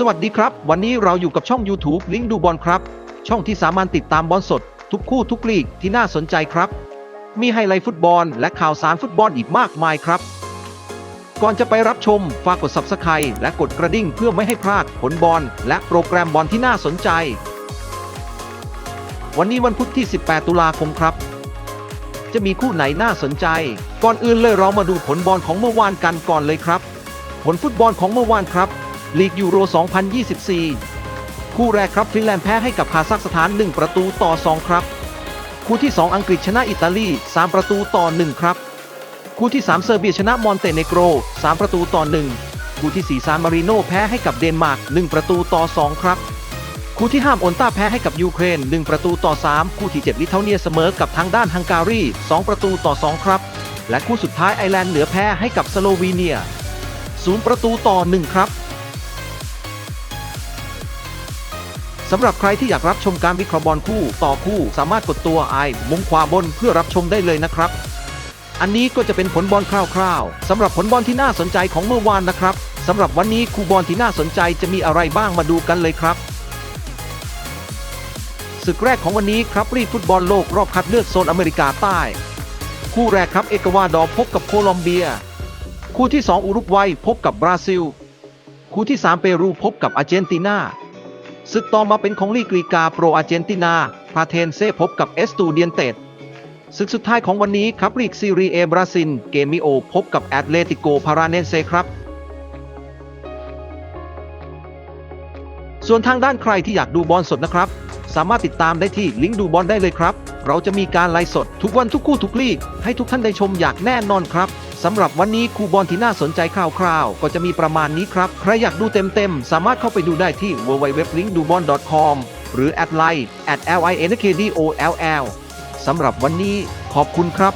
สวัสดีครับ วันนี้เราอยู่กับช่อง YouTube ลิงก์ดูบอลครับ ช่องที่สามารถติดตามบอลสด ทุกคู่ทุกลีกที่น่าสนใจครับ มีไฮไลท์ฟุตบอล และข่าวสารฟุตบอลอีกมากมายครับ ก่อนจะไปรับชมฝากกด Subscribe และกดกระดิ่งเพื่อไม่ให้พลาดผลบอลและโปรแกรมบอลที่น่าสนใจ วันนี้วันพุธที่ 18 ตุลาคมครับ จะมีคู่ไหนน่าสนใจ ก่อนอื่นเลยเรามาดูผลบอลของเมื่อวานกันก่อนเลยครับ ผลฟุตบอลของเมื่อวานครับ ลีกยูโร 2024 คู่แรกครับฟินแลนด์แพ้ให้กับคาซัคสถาน 1 ประตูต่อ 2 ครับ คู่ที่ 2 อังกฤษชนะอิตาลี 3 ประตูต่อ 1 ครับ คู่ที่ 3 เซอร์เบียชนะมอนเตเนโกร 3 ประตูต่อ 1 คู่ที่ 4 ซานมาริโนแพ้ให้กับเดนมาร์ก 1 ประตูต่อ 2 ครับ คู่ที่5โอนต้าแพ้ให้กับยูเครน 1 ประตูต่อ 3 คู่ที่ 7 ลิทัวเนียเสมอกับทางด้านฮังการี 2 ประตูต่อ 2 ครับ และคู่สุดท้ายไอร์แลนด์เหนือแพ้ให้กับสโลวีเนีย0 ประตูต่อ 1 ครับ สำหรับใครที่อยากรับชมการวิเคราะห์บอลคู่ต่อคู่สามารถกดตัวไอมุมขวาบนเพื่อรับชมได้เลยนะครับ อันนี้ก็จะเป็นผลบอลคร่าวๆสำหรับผลบอลที่น่าสนใจของเมื่อวานนะครับสำหรับวันนี้คู่บอลที่น่าสนใจจะมีอะไรบ้างมาดูกันเลยครับศึกแรกของวันนี้ครับรีฟุตบอลโลกรอบคัดเลือกโซนอเมริกาใต้ คู่แรกครับเอกวาดอร์พบกับโคลอมเบีย คู่ที่ 2 อุรุกวัยพบกับบราซิล คู่ที่ 3 เปรูพบกับอาร์เจนตินา ศึกต่อมาเป็นของลีกรีกาโปรอาร์เจนตินาพาเทนเซพบกับเอสตูเดียนเตดศึกสุดท้ายของวันนี้ครับลีกซีรีเอบราซิลเกมิโอพบกับแอตเลติโกพาราเนเซครับส่วนทางด้านใครที่อยากดูบอลสดนะครับ สามารถติดตามได้ที่ลิงก์ดูบอลได้เลยครับ เราจะมีการไลฟ์สดทุกวันทุกคู่ทุกลีกให้ทุกท่านได้ชมอย่างแน่นอนครับ สำหรับวันนี้คู่บอลที่น่าสนใจคร่าวๆ ก็จะมีประมาณนี้ครับ ใครอยากดูเต็มๆ สามารถเข้าไปดูได้ที่ www.linkdubon.com หรือ at line at linkdoll สำหรับวันนี้ขอบคุณครับ